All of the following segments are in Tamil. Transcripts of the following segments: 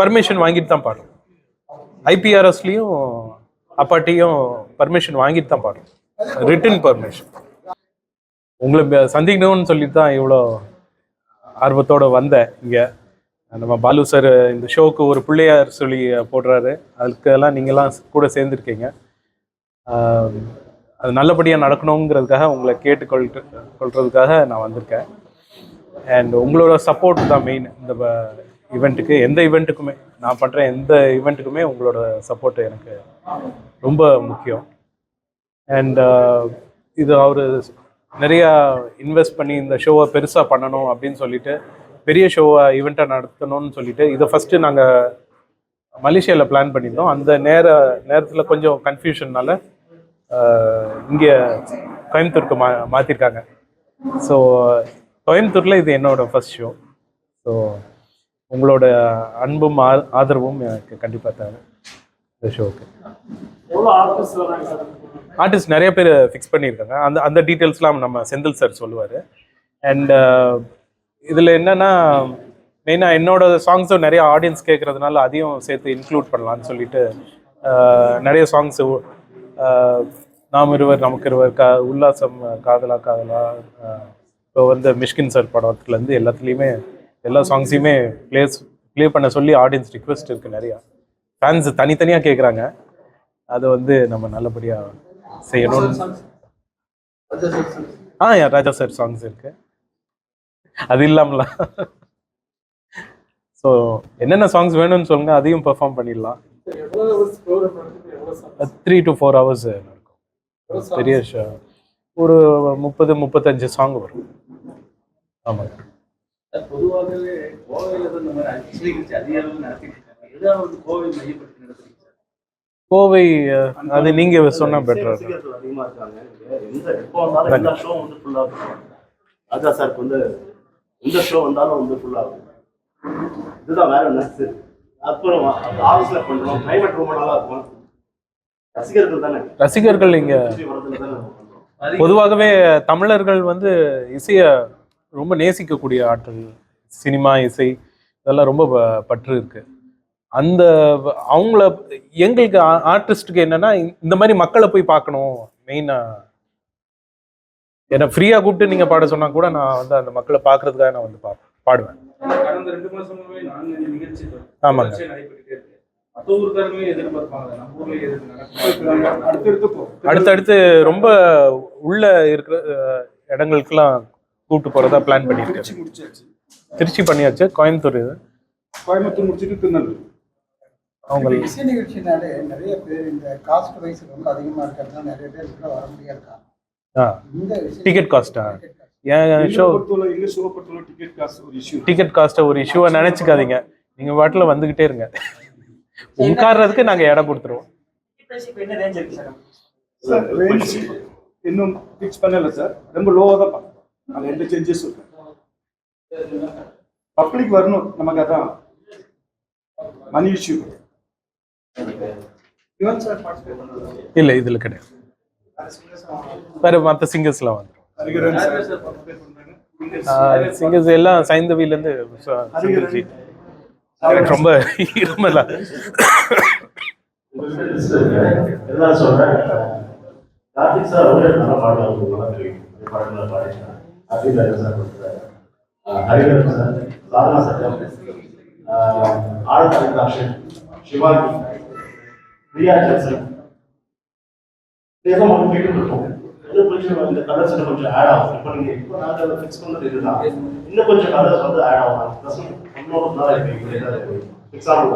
பர்மிஷன் வாங்கிட்டு தான் பாடுறோம். ஐபிஆர்எஸ்லேயும் அப்பாட்டியும் பர்மிஷன் வாங்கிட்டு தான் பாடுறோம். ரிட்டன் பர்மிஷன் உங்களை சந்திக்கணும்னு சொல்லிட்டு தான் இவ்வளோ ஆர்வத்தோட வந்தேன் இங்கே. நம்ம பாலு சார் இந்த ஷோவுக்கு ஒரு பிள்ளையார் சொல்லி போடுறாரு. அதுக்கெல்லாம் நீங்கள்லாம் கூட சேர்ந்துருக்கீங்க. அது நல்லபடியாக நடக்கணுங்கிறதுக்காக உங்களை கேட்டுக்கொள் கொள்றதுக்காக நான் வந்திருக்கேன். அண்ட் உங்களோட சப்போர்ட் தான் மெயின் இந்த ஈவெண்ட்டுக்கு எந்த ஈவெண்ட்டுக்குமே நான் பண்ணுற எந்த ஈவெண்ட்டுக்குமே உங்களோட சப்போர்ட் எனக்கு ரொம்ப முக்கியம். அண்ட் இது அவர் நிறையா இன்வெஸ்ட் பண்ணி இந்த ஷோவை பெருசாக பண்ணணும் அப்படின்னு சொல்லிட்டு பெரிய ஷோவை ஈவெண்ட்டாக நடத்தணும்னு சொல்லிட்டு இதை ஃபஸ்ட்டு நாங்கள் மலேசியாவில் பிளான் பண்ணியிருந்தோம். அந்த நேர நேரத்தில் கொஞ்சம் கன்ஃபியூஷன்னால இங்கே கோயம்புத்தூருக்கு மா மாற்றிருக்காங்க ஸோ கோயம்புத்தூரில் இது என்னோட ஃபர்ஸ்ட் ஷோ ஸோ உங்களோட அன்பும் ஆ- ஆதரவும் எனக்கு கண்டிப்பாக தேவை. இந்த எவ்வளவு ஆர்டிஸ்ட் நிறைய பேர் ஃபிக்ஸ் பண்ணியிருக்காங்க. அந்த அந்த டீட்டெயில்ஸ்லாம் நம்ம செந்தில் சார் சொல்லுவார். அண்ட் இதில் என்னென்னா மெயினாக என்னோட சாங்ஸும் நிறைய ஆடியன்ஸ் கேட்குறதுனால அதையும் சேர்த்து இன்க்ளூட் பண்ணலான்னு சொல்லிட்டு நிறைய சாங்ஸு நாம் இருவர் நமக்கு இருவர் கா உல்லாசம் காதலா காதலா இப்போ வந்து மிஷ்கின் சார் படத்துலேருந்து எல்லாத்துலேயுமே எல்லா சாங்ஸையுமே ப்ளேஸ் ப்ளே பண்ண சொல்லி ஆடியன்ஸ் ரிக்வெஸ்ட் இருக்குது நிறையா. ஃபேன்ஸ் தனித்தனியாக கேட்குறாங்க அதை வந்து நம்ம நல்லபடியாக செய்யணும்னு. ஆ ராஜா சார் சாங்ஸ் இருக்கு. அது இல்லாமல. ஸோ என்னென்ன சாங்ஸ் வேணும்னு சொல்லுங்க அதையும் பெர்ஃபார்ம் பண்ணிடலாம். த்ரீ டு ஃபோர் ஹவர்ஸ் நடக்கும் பெரிய ஒரு முப்பது முப்பத்தஞ்சு சாங் வரும். ஆமாங்க பொதுவாகவே கோவையில தான் இந்த மாதிரி அடிச்சு நிகழ்ச்சி அதிக அளவில் நடத்திட்டு இருக்காங்க. ஏதாவது கோவை மையப்படுத்தி நடத்துறீங்க சார்? கோவை அஹ், அது நீங்க சொன்னா பெட்டர் ரசிகர்கள் அதிகமா இருக்காங்க. எந்த எப்போ வந்தாலும் எல்லா ஷோ வந்து ஃபுல்லா இருக்கும் ராஜா சாருக்கு வந்து எந்த ஷோ வந்தாலும் வந்து ஃபுல்லா இருக்கும். இதுதான் வேற அப்புறம் ஆஃபீஸ்ல பண்றோம். நல்லா இருக்கும். ரசிகர்கள் தானே? ரசிகர்கள் இங்க. பொதுவாகவே தமிழர்கள் வந்து இசையை ரொம்ப நேசிக்கக்கூடிய ஆட்கள் சினிமா இசை இதெல்லாம் ரொம்ப ப- பற்று இருக்கு அந்த அவங்கள எங்களுக்கு ஆர்டிஸ்ட்டுக்கு என்னன்னா இந்த- மாதிரி மக்களை போய் பார்க்கணும் மெயினா ஏன்னா ஃப்ரீயா கூப்பிட்டு நீங்க பாட சொன்னா கூட நான் வந்து அந்த மக்களை பார்க்கறதுக்காக நான் வந்து பாடுவேன். கடந்த ரெண்டு மாசமாவே நான்கு நிகழ்ச்சி ஆமாங்க. அடுத்தடுத்து போ. அடுத்தடுத்து ரொம்ப உள்ள இருக்கிற இடங்களுக்கெல்லாம் கூப்பிட்டு போறதா பிளான் பண்ணியிருக்கேன் திருச்சி முடிச்சாச்சு. திருச்சி பண்ணியாச்சு கோயம்புத்தூர் இது? கோயம்புத்தூர் முடிச்சுட்டு திருநெல்வேலி. அவங்க இசை நிகழ்ச்சினாலே நிறைய பேர் இந்த காஸ்ட் வைஸ் ரொம்ப அதிகமா இருக்கிறதுனால நிறைய பேர் உள்ள வர முடியாது ஆ. இந்த டிக்கெட் காஸ்டா. என் எங்களை ஷோ பொறுத்தவரை டிக்கெட் காசு ஒரு இஷ்யூ டிக்கெட் காஸ்ட்டை ஒரு இஷ்யூவை நினைச்சுக்காதீங்க. நீங்க பாட்டில் வந்துகிட்டே இருங்க. உட்கார்றதுக்கு நாங்க இடம் கொடுத்துருவோம். இன்னும் ஃபிக்ஸ் பண்ணல சார் ரொம்ப லோவாக தான் அதில் எந்த சேஞ்சஸும் இல்லை பப்ளிக் வரணும் நமக்கு அதான். மணி இஷ்யூ இல்ல இதுல கிடையாது. வேற மற்ற சிங்கர்ஸ்லாம் வந்துடும் சிங்கர்ஸ் எல்லாம் சைந்தவில இருந்து சிங்கர்ஜி. எனக்கு ரொம்ப இருமலா சொல்றேன் கார்த்திக் சார் நல்லா பாடுவார். உங்களுக்கு சார் கொடுத்தாரு ஹரிகரன் சார் சாதனா சட்டம் ஆழ்ந்த அபிலாஷன் சிவாங்கி பிரியா ஜென்சன் இதெல்லாம் நம்ம கேட்டு இன்னும் கொஞ்சம் இந்த கலர்ஸ் கொஞ்சம் ஆட் ஆகும் இப்போ இப்போ நாங்கள் ஃபிக்ஸ் பண்ணது இதுதான் இன்னும் கொஞ்சம் கலர்ஸ் வந்து ஆட் ஆகும் இன்னொரு நாள் இப்போ ஃபிக்ஸ் ஆகும்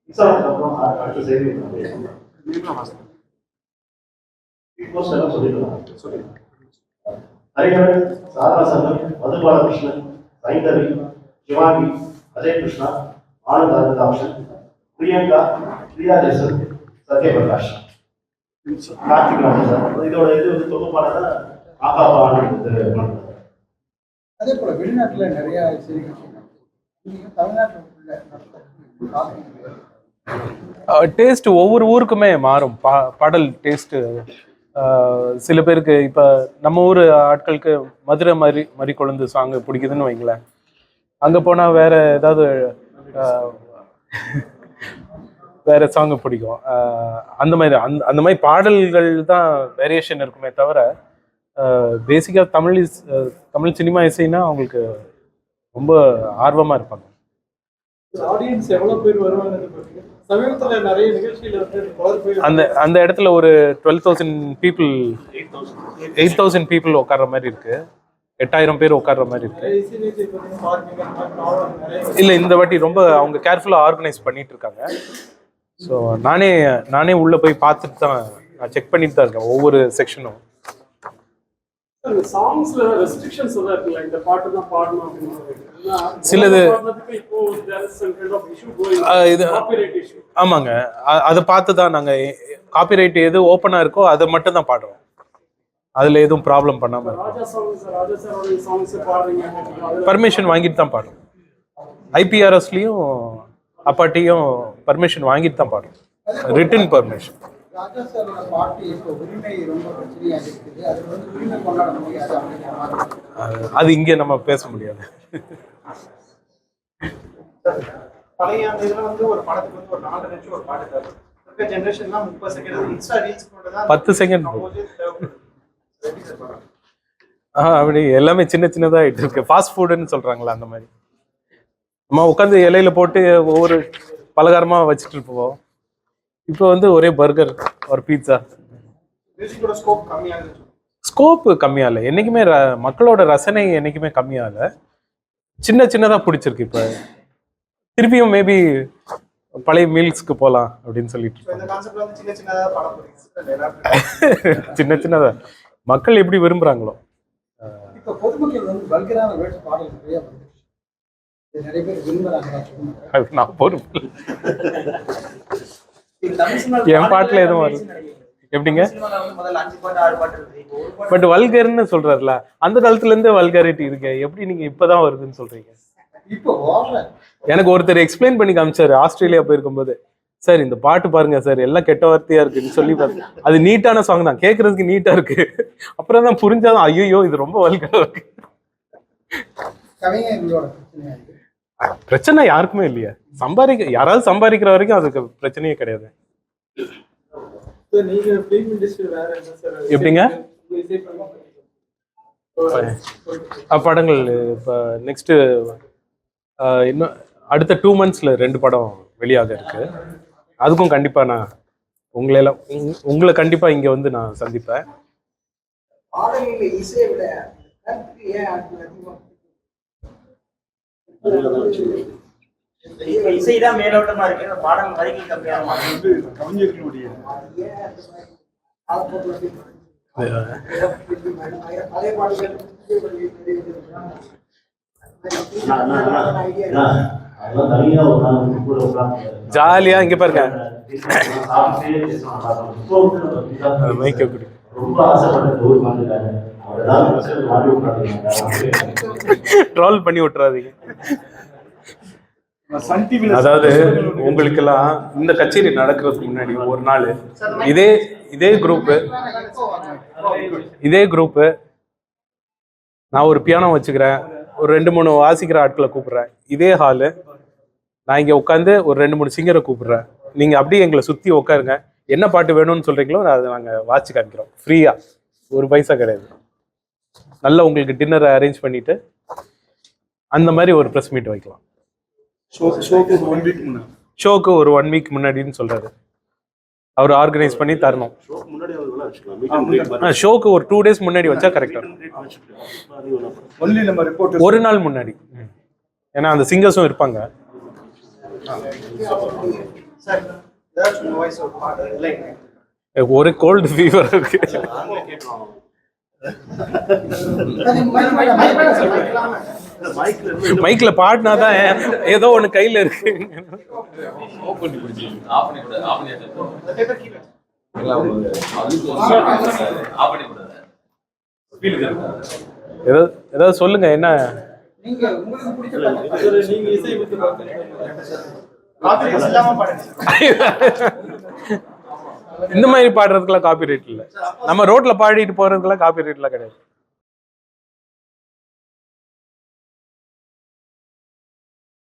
ஃபிக்ஸ் அடுத்த செய்தி சொல்லிடலாம் ஹரிஹரன் சாரா சங்கர் மதுபாலகிருஷ்ணன் சைந்தவி சிவாங்கி அஜய் கிருஷ்ணா ஆனந்த் அனந்தாக்ஷன் பிரியங்கா பிரியா ஜெசன் சத்யபிரகாஷ். கார்த்திக் ராஜன் சார். இதோட இது வந்து தொகுப்பாளர் ஆகா பண்றாரு. அதே போல வெளிநாட்டுல நிறைய தமிழ்நாட்டுல டேஸ்ட் ஒவ்வொரு ஊருக்குமே மாறும். பா பாடல் டேஸ்ட்டு சில பேருக்கு இப்போ நம்ம ஊர் ஆட்களுக்கு மதுரை மாதிரி மறி கொழுந்து சாங்கு பிடிக்குதுன்னு வைங்களேன். அங்கே போனால் வேற ஏதாவது வேற சாங்கு பிடிக்கும். அந்த மாதிரி அந்த அந்த மாதிரி பாடல்கள் தான் வேரியேஷன் இருக்குமே தவிர பேசிக்காக தமிழ் இஸ் தமிழ் சினிமா இசைனா அவங்களுக்கு ரொம்ப ஆர்வமாக இருப்பாங்க. ஆடியன்ஸ் எவ்வளவு பேர் வருவாங்க நிறைய வந்து அந்த அந்த இடத்துல ஒரு twelve thousand people eight thousand people உட்கார்ற மாதிரி இருக்கு. எட்டாயிரம் பேர் உட்கார்ற மாதிரி இருக்கு. இல்லை இந்த வாட்டி ரொம்ப அவங்க கேர்ஃபுல்லாக ஆர்கனைஸ் பண்ணிட்டு இருக்காங்க. ஸோ நானே நானே உள்ளே போய் பார்த்துட்டு தான் நான் செக் பண்ணிட்டு தான் இருக்கேன் ஒவ்வொரு செக்ஷனும் சாங்ஸ்ல ரெஸ்ட்ரிக்ஷன்ஸ் எல்லாம் இருக்குல்ல இந்த பாட்டு தான் பாடணும் அப்படின்னு சிலது- இது ஆமாங்க. அதை பார்த்து தான் நாங்கள் காப்பிரைட் எது ஓப்பனாக இருக்கோ அதை மட்டும் தான் பாடுறோம். அதில் எதுவும் ப்ராப்ளம் பண்ணாமல் இருக்கோம். பர்மிஷன் வாங்கிட்டு தான் பாடுறோம். ஐபிஆர்எஸ்லேயும் அப்பாட்டியும் பர்மிஷன் வாங்கிட்டு தான் பாடுறோம். ரிட்டன் பர்மிஷன் ராஜா சாரோட பாட்டு இப்போ உரிமை ரொம்ப பிரச்சனையாக இருக்குது அது வந்து உரிமை கொண்டாட முடியாது அப்படிங்கிற மாதிரி அது இங்கே நம்ம பேச முடியாது. பழைய அந்த இதுல வந்து ஒரு படத்துக்கு வந்து ஒரு நாலு நிமிஷம் ஒரு பாட்டு தேவை இருக்க ஜென்ரேஷன்லாம் முப்பது செகண்ட் இன்ஸ்டா ரீல்ஸ் தான் பத்து செகண்ட்? ஆ அப்படி எல்லாமே சின்ன சின்னதாக ஆயிட்டு இருக்கு. ஃபாஸ்ட் ஃபுட்டுன்னு சொல்றாங்களா அந்த மாதிரி. நம்ம உட்காந்து இலையில போட்டு ஒவ்வொரு பலகாரமா வச்சுட்டு இருப்போம். இப்போ வந்து ஒரே பர்கர் ஒரு பீட்சா மியூசிக்கோட ஸ்கோப் கம்மியாகுது ஸ்கோப் கம்மியாகல என்னைக்குமே ர- மக்களோட ரசனை என்னைக்குமே கம்மியாகல சின்ன சின்னதாக பிடிச்சிருக்கு இப்போ. திருப்பியும் மேபி பழைய மீல்ஸ்க்கு போகலாம் அப்படின்னு சொல்லிட்டு சின்ன சின்னதாக மக்கள் எப்படி விரும்புகிறாங்களோ நான் பொறுப்பு என் பாட்டுல எதுவும் வரல. எப்படிங்க? பட் வல்கர்னு சொல்றாருல அந்த காலத்துல இருந்தே வல்காரிட்டி இருக்கு. எப்படி நீங்க இப்பதான் வருதுன்னு சொல்றீங்க? எனக்கு ஒருத்தர் எக்ஸ்பிளைன் பண்ணி காமிச்சாரு ஆஸ்திரேலியா போயிருக்கும்போது. சார் இந்த பாட்டு பாருங்க சார் எல்லாம் கெட்ட வார்த்தையா இருக்குன்னு சொல்லி அது நீட்டான சாங் தான் கேட்கறதுக்கு நீட்டா இருக்கு. அப்புறம் தான் புரிஞ்சாதான் ஐயோ இது ரொம்ப வல்கரா இருக்கு. பிரச்சனை யாருக்குமே இல்லையா. சம்பாதிக்க யாராவது சம்பாதிக்கிற வரைக்கும் அதுக்கு பிரச்சனையே கிடையாது. எப்படிங்க? படங்கள் இப்போ நெக்ஸ்ட்டு இன்னும் அடுத்த டூ மந்த்ஸில் ரெண்டு படம் வெளியாக இருக்கு. அதுக்கும் கண்டிப்பாக நான் உங்களையெல்லாம் உங்- உங்களை கண்டிப்பாக இங்கே வந்து நான் சந்திப்பேன் பாடலில் இசையை விட கருத்துக்கு ஏன் ஆட்கள் அதிகமாக இப்ப இசைதான் மேலோட்டமா இருக்கு. பாடல். வந்து கவிஞர்களுடைய உட்கார்ந்து ஜாலியாக இங்கே பாருங்க. மைக்கை. ரொம்ப ஆசைப்பட்ட வந்துட்டாங்க ட்ரால் பண்ணி விட்டுறாதீங்க. அதாவது உங்களுக்கெல்லாம் இந்த கச்சேரி நடக்கிறதுக்கு முன்னாடி ஒரு நாள் இதே இதே குரூப்பு இதே குரூப்பு நான் ஒரு பியானோ வச்சுக்கிறேன் ஒரு ரெண்டு மூணு வாசிக்கிற ஆட்களை கூப்பிடுறேன். இதே ஹாலு நான் இங்கே உட்காந்து ஒரு ரெண்டு மூணு சிங்கரை கூப்பிடுறேன். நீங்கள் அப்படியே எங்களை சுற்றி உட்காருங்க. என்ன பாட்டு வேணும்னு சொல்கிறீங்களோ அதை நாங்கள் வாட்சி காமிக்கிறோம் ஃப்ரீயாக ஒரு பைசா கிடையாது. நல்லா உங்களுக்கு டின்னரை அரேஞ்ச் பண்ணிட்டு அந்த மாதிரி ஒரு ப்ரெஸ் மீட் வைக்கலாம். ஷோக்கு ஒன் வீக் முன்னாடி ஷோக்கு ஒரு ஒன் வீக் முன்னாடின்னு சொல்றாரு. அவர் ஆர்கனைஸ் பண்ணி தரணும். ஷோக்கு ஒரு டூ டேஸ் முன்னாடி வச்சா கரெக்டா ஒன்லி நம்ம ரிப்போர்ட் ஒரு நாள் முன்னாடி. ஏன்னா அந்த சிங்கர்ஸும் இருப்பாங்க. ஒரு கோல்டு ஃபீவர் இருக்கு. மைக்ல பாடினா தான் ஏதோ ஒண்ணு கையில இருக்கு. ஏதாவது சொல்லுங்க என்ன? நீங்க இந்த மாதிரி பாடுறதுக்குலாம் காப்பி ரைட் இல்ல. நம்ம ரோட்ல பாடிட்டு போறதுக்குலாம் காப்பி ரைட்லாம் கிடையாது.